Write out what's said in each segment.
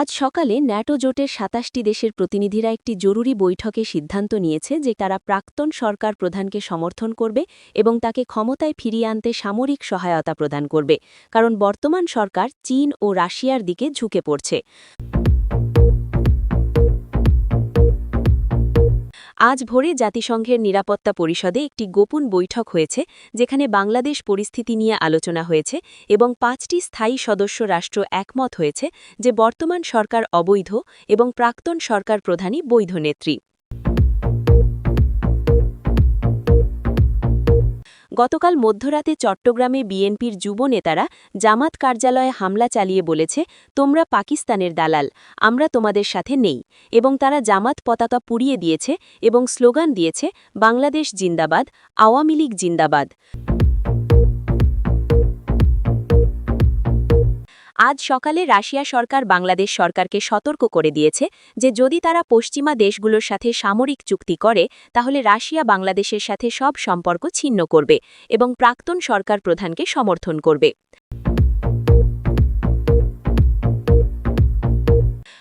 আজ সকালে ন্যাটো জোটের সাতাশটি দেশের প্রতিনিধিরা একটি জরুরি বৈঠকে সিদ্ধান্ত নিয়েছে যে তারা প্রাক্তন সরকার প্রধানকে সমর্থন করবে এবং তাকে ক্ষমতায় ফিরিয়ে আনতে সামরিক সহায়তা প্রদান করবে, কারণ বর্তমান সরকার চীন ও রাশিয়ার দিকে ঝুঁকে পড়ছে। আজ ভোরে জাতিসংঘের নিরাপত্তা পরিষদে একটি গোপন বৈঠক হয়েছে, যেখানে বাংলাদেশ পরিস্থিতি নিয়ে আলোচনা হয়েছে এবং পাঁচটি স্থায়ী সদস্য রাষ্ট্র একমত হয়েছে যে বর্তমান সরকার অবৈধ এবং প্রাক্তন সরকার প্রধানই বৈধ নেত্রী। গতকাল মধ্যরাতে চট্টগ্রামে বিএনপির যুব নেতারা জামাত কার্যালয়ে হামলা চালিয়ে বলেছে, তোমরা পাকিস্তানের দালাল, আমরা তোমাদের সাথে নেই। এবং তারা জামাত পতাকা পুড়িয়ে দিয়েছে এবং স্লোগান দিয়েছে, বাংলাদেশ জিন্দাবাদ, আওয়ামী লীগ জিন্দাবাদ। আজ সকালে রাশিয়া সরকার বাংলাদেশ সরকারকে সতর্ক করে দিয়েছে যে যদি তারা পশ্চিমা দেশগুলোর সাথে সামরিক চুক্তি করে, তাহলে রাশিয়া বাংলাদেশের সাথে সব সম্পর্ক ছিন্ন করবে এবং প্রাক্তন সরকার প্রধানকে সমর্থন করবে।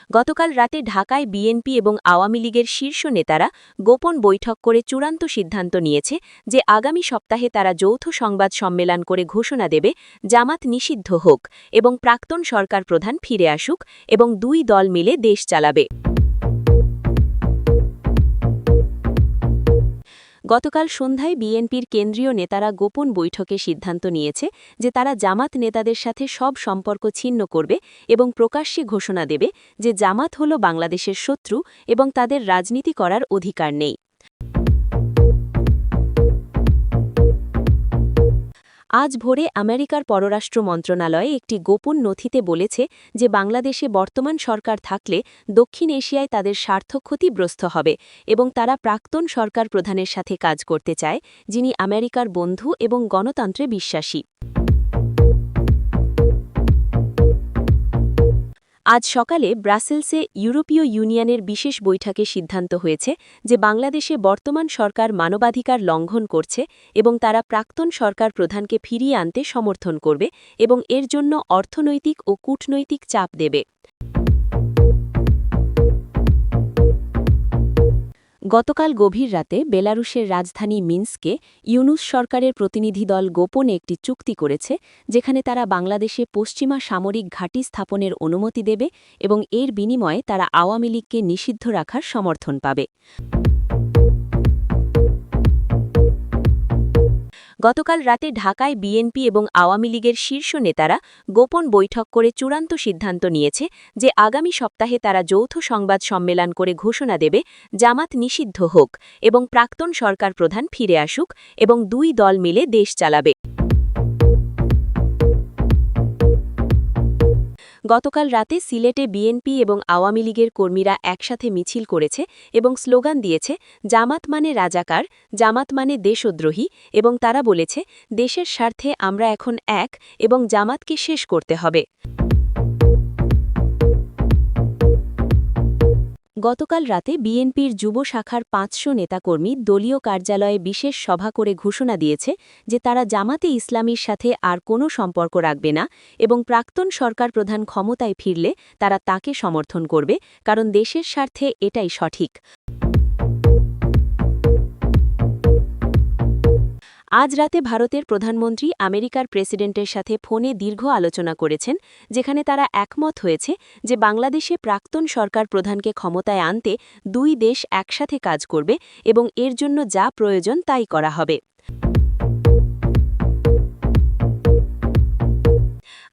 গতকাল রাতে ঢাকায় বিএনপি এবং আওয়ামী লীগের শীর্ষ নেতারা গোপন বৈঠক করে চূড়ান্ত সিদ্ধান্ত নিয়েছে যে আগামী সপ্তাহে তারা যৌথ সংবাদ সম্মেলন করে ঘোষণা দেবে, জামাত নিষিদ্ধ হোক এবং প্রাক্তন সরকার প্রধান ফিরে আসুক এবং দুই দল মিলে দেশ চালাবে। গতকাল সন্ধ্যায় বিএনপির কেন্দ্রীয় নেতারা গোপন বৈঠকে সিদ্ধান্ত নিয়েছে যে তারা জামাত নেতাদের সাথে সব সম্পর্ক ছিন্ন করবে এবং প্রকাশ্যে ঘোষণা দেবে যে জামাত হল বাংলাদেশের শত্রু এবং তাদের রাজনীতি করার অধিকার নেই। আজ ভোরে আমেরিকার পররাষ্ট্র মন্ত্রণালয়ে একটি গোপন নথিতে বলেছে যে বাংলাদেশে বর্তমান সরকার থাকলে দক্ষিণ এশিয়ায় তাদের স্বার্থ ক্ষতিগ্রস্ত হবে এবং তারা প্রাক্তন সরকার প্রধানের সাথে কাজ করতে চায়, যিনি আমেরিকার বন্ধু এবং গণতন্ত্রে বিশ্বাসী। আজ সকালে ব্রাসেলসে ইউরোপীয় ইউনিয়নের বিশেষ বৈঠকে সিদ্ধান্ত হয়েছে যে বাংলাদেশে বর্তমান সরকার মানবাধিকার লঙ্ঘন করছে এবং তারা প্রাক্তন সরকার প্রধানকে ফিরিয়ে আনতে সমর্থন করবে এবং এর জন্য অর্থনৈতিক ও কূটনৈতিক চাপ দেবে। গতকাল গভীর রাতে বেলারুশের রাজধানী মিন্সকে ইউনুস সরকারের প্রতিনিধি দল গোপনে একটি চুক্তি করেছে, যেখানে তারা বাংলাদেশে পশ্চিমা সামরিক ঘাঁটি স্থাপনের অনুমতি দেবে এবং এর বিনিময়ে তারা আওয়ামী লীগকে নিষিদ্ধ রাখার সমর্থন পাবে। গতকাল রাতে ঢাকায় বিএনপি এবং আওয়ামী লীগের শীর্ষ নেতারা গোপন বৈঠক করে চূড়ান্ত সিদ্ধান্ত নিয়েছে যে আগামী সপ্তাহে তারা যৌথ সংবাদ সম্মেলন করে ঘোষণা দেবে, জামাত নিষিদ্ধ হোক এবং প্রাক্তন সরকার প্রধান ফিরে আসুক এবং দুই দল মিলে দেশ চালাবে। গতকাল রাতে সিলেটে বিএনপি এবং আওয়ামী লীগের কর্মীরা একসাথে মিছিল করেছে এবং স্লোগান দিয়েছে, জামাত মানে রাজাকার, জামাত মানে দেশদ্রোহী এবং তারা বলেছে, দেশের স্বার্থে আমরা এখন এক এবং জামাতকে শেষ করতে হবে। গতকাল রাতে বিএনপির যুব শাখার পাঁচশো নেতাকর্মী দলীয় কার্যালয়ে বিশেষ সভা করে ঘোষণা দিয়েছে যে তারা জামাতে ইসলামীর সাথে আর কোনো সম্পর্ক রাখবে না এবং প্রাক্তন সরকার প্রধান ক্ষমতায় ফিরলে তারা তাকে সমর্থন করবে, কারণ দেশের স্বার্থে এটাই সঠিক। আজ রাতে ভারতের প্রধানমন্ত্রী আমেরিকার প্রেসিডেন্টের সাথে ফোনে দীর্ঘ আলোচনা করেছেন, যেখানে তারা একমত হয়েছে যে বাংলাদেশে প্রাক্তন সরকার প্রধানকে ক্ষমতায় আনতে দুই দেশ একসাথে কাজ করবে এবং এর জন্য যা প্রয়োজন তাই করা হবে।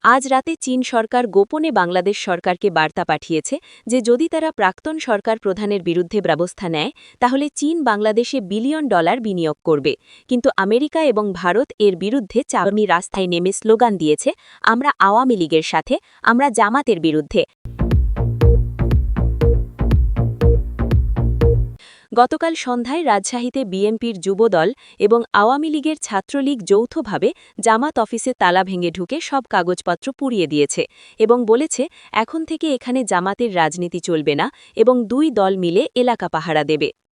আজ রাতে চীন সরকার গোপনে বাংলাদেশ সরকারকে বার্তা পাঠিয়েছে যে যদি তারা প্রাক্তন সরকার প্রধানের বিরুদ্ধে ব্যবস্থা নেয়, তাহলে চীন বাংলাদেশে বিলিয়ন ডলার বিনিয়োগ করবে। কিন্তু আমেরিকা এবং ভারত এর বিরুদ্ধে চাবমি রাস্তায় নেমে স্লোগান দিয়েছে, আমরা আওয়ামী লীগের সাথে, আমরা জামাতের বিরুদ্ধে। গতকাল সন্ধ্যায় রাজশাহীতে বিএনপির যুবদল এবং আওয়ামী লীগের ছাত্রলীগ যৌথভাবে জামাত অফিসে তালা ভেঙে ঢুকে সব কাগজপত্র পুড়িয়ে দিয়েছে এবং বলেছে, এখন থেকে এখানে জামাতের রাজনীতি চলবে না এবং দুই দল মিলে এলাকা পাহারা দেবে।